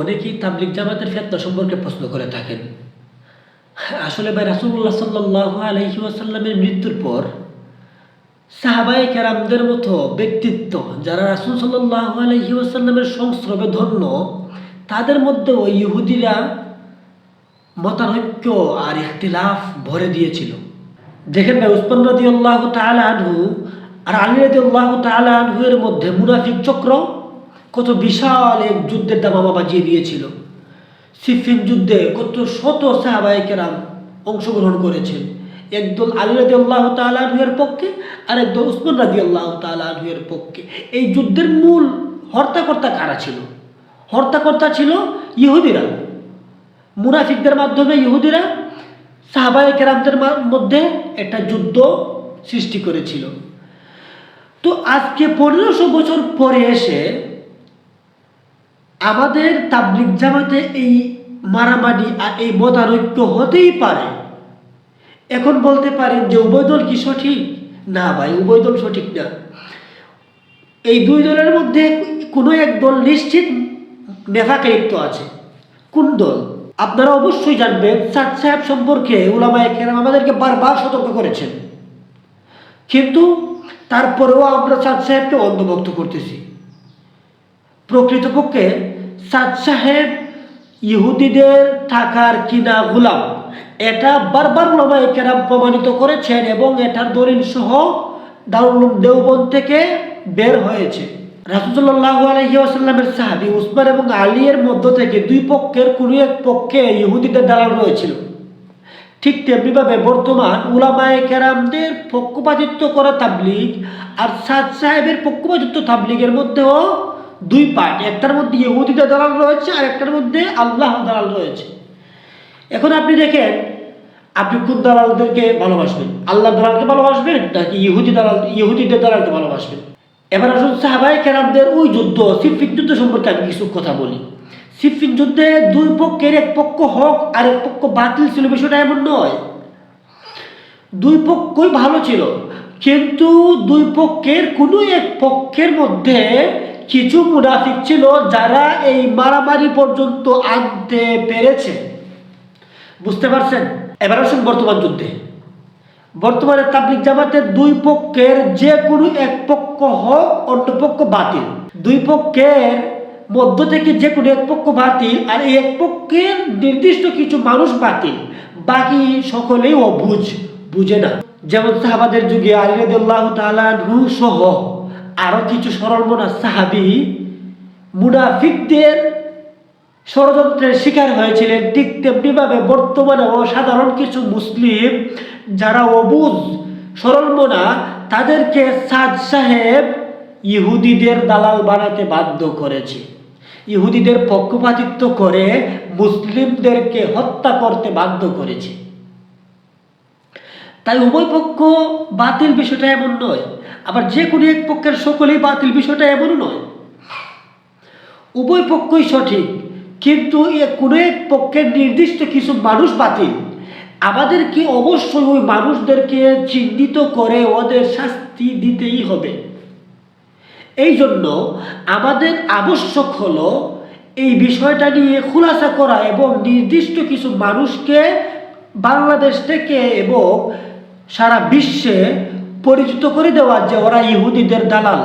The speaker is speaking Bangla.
অনেকেই তাবলিক জামাতের ফেতনা সম্পর্কে প্রশ্ন করে থাকেন। আসলে ভাই রাসুল্লাহ সাল্লাহ আলহি মৃত্যুর পর সাহাবাই কেরামদের মতো ব্যক্তিত্ব যারা রাসুল সাল্লাহ আলহি সংস্রবে ধন্য, তাদের মধ্যেও ইহুদিরা মতানৈক্য আর ইখতিলাফ ভরে দিয়েছিল। দেখেন ভাই, উসমান রাদি আল্লাহ তালা আনহু আর আলী রাদি আল্লাহ তালা আনহু এর মধ্যে মুনাফিক চক্র কত বিশাল এক যুদ্ধের দামামা বাজিয়ে দিয়েছিল। সিফিন যুদ্ধে কত শত সাহাবাই কেরাম অংশগ্রহণ করেছেন। একদল আলী রাদি আল্লাহ তালাহুয়ের পক্ষে আর একদল উসমান রাদি আল্লাহ তালাহুয়ের পক্ষে। এই যুদ্ধের মূল হর্তাকর্তা কারা ছিল? হর্তাকর্তা ছিল ইহুদিরা। মুনাফিকদের মাধ্যমে ইহুদিরা সাহাবাই কেরামদের মধ্যে একটা যুদ্ধ সৃষ্টি করেছিল। তো আজকে পনেরোশো বছর পরে এসে আমাদের তাবলিক জামাতে এই মারামারি আর এই মতানৈক্য হতেই পারে। এখন বলতে পারেন যে উভয় দল কি সঠিক? না ভাই, উভয় দল সঠিক না। এই দুই দলের মধ্যে কোনো এক দল নিশ্চিত নেফাকে আছে। কোন দল? আপনারা অবশ্যই জানবেন সাদ সাহেব সম্পর্কে উলামায়ে কেরাম আমাদেরকে বারবার সতর্ক করেছেন। কিন্তু তারপরেও আমরা সাদ সাহেবকে অন্ধভক্ত করতেছি। প্রকৃতপক্ষে সাদ সাহেব ইহুদিদের থাকার কিনা গুলাম। এটা বারবার ওলামায়ে কেরাম প্রমাণিত করেছেন এবং এটার দলিল সহ দারুল দেওবন থেকে বের হয়েছে। রাসুল্লাহ আলহি আসাল্লামের সাহাবি উসমান এবং আলীর মধ্য থেকে দুই পক্ষের কোনো এক পক্ষে ইহুদিদের দালাল রয়েছিল। ঠিক তেমনিভাবে বর্তমান উলামায় কেরামদের পক্ষপাতিত্ব করা তাবলিগ আর সাদ সাহেবের পক্ষপাতিত্ব তাবলিগের মধ্যেও দুই পার্ট, একটার মধ্যে ইহুদিদের দালাল রয়েছে আর একটার মধ্যে আল্লাহ দালাল রয়েছে। এখন আপনি দেখেন, আপনি কোন দালালদেরকে ভালোবাসবেন। আল্লাহ দালালকে ভালোবাসবেন, নাকি ইহুদি দালাল, ইহুদিদের দালালকে ভালোবাসবেন? এবার আসুন সাহাবাই কেরামদের ওই যুদ্ধ সিফিক যুদ্ধ সম্পর্কে আমি কিছু কথা বলি। সিফিক যুদ্ধে দুই পক্ষের এক পক্ষ হক আর এক পক্ষ বাতিল ছিল, বিষয়টা এমন নয়। দুই পক্ষই ভালো ছিল, কিন্তু দুই পক্ষের কোনো এক পক্ষের মধ্যে কিছু মুনাফিক ছিল যারা এই মারামারি পর্যন্ত আনতে পেরেছে। বুঝতে পারছেন? এবার আসুন বর্তমান যুদ্ধে। বর্তমানে তাবলিক জামাতের দুই পক্ষের যে কোনো এক পক্ষ হোক, অন্য পক্ষ বাতিল। দুই পক্ষের মধ্য থেকে যে কোনো এক পক্ষ বাতিল আর এই এক পক্ষের নির্দিষ্ট কিছু মানুষ বাতিল। বাকি সকলেই অবুঝ, বুঝে না। যেমন সাহাবাদের যুগে আলিরাদুল্লাহ তালা রু সহ আরও কিছু সরলমনা সাহাবি মুনাফিকদের ষড়যন্ত্রের শিকার হয়েছিলেন। ঠিক তেমনিভাবে বর্তমানে অসাধারণ কিছু মুসলিম যারা অবুজ সরলমনা তাদেরকে সাদ সাহেব ইহুদিদের দালাল বানাতে বাধ্য করেছে। ইহুদিদের পক্ষপাতিত্ব করে মুসলিমদেরকে হত্যা করতে বাধ্য করেছে। তাই উভয় পক্ষ বাতিল বিষয়টা এমন নয়। আবার যে কোনো এক পক্ষের সকলেই বাতিল বিষয়টা এমনও নয়। উভয় পক্ষই সঠিক, কিন্তু এ কোনো এক পক্ষের নির্দিষ্ট কিছু মানুষ বাতিল। আমাদেরকে অবশ্যই ওই মানুষদেরকে চিহ্নিত করে ওদের শাস্তি দিতেই হবে। এই জন্য আমাদের আবশ্যক হলো এই বিষয়টা নিয়ে খুলাসা করা এবং নির্দিষ্ট কিছু মানুষকে বাংলাদেশ থেকে এবং সারা বিশ্বে পরিচিত করে দেওয়া যে ওরা ইহুদিদের দালাল।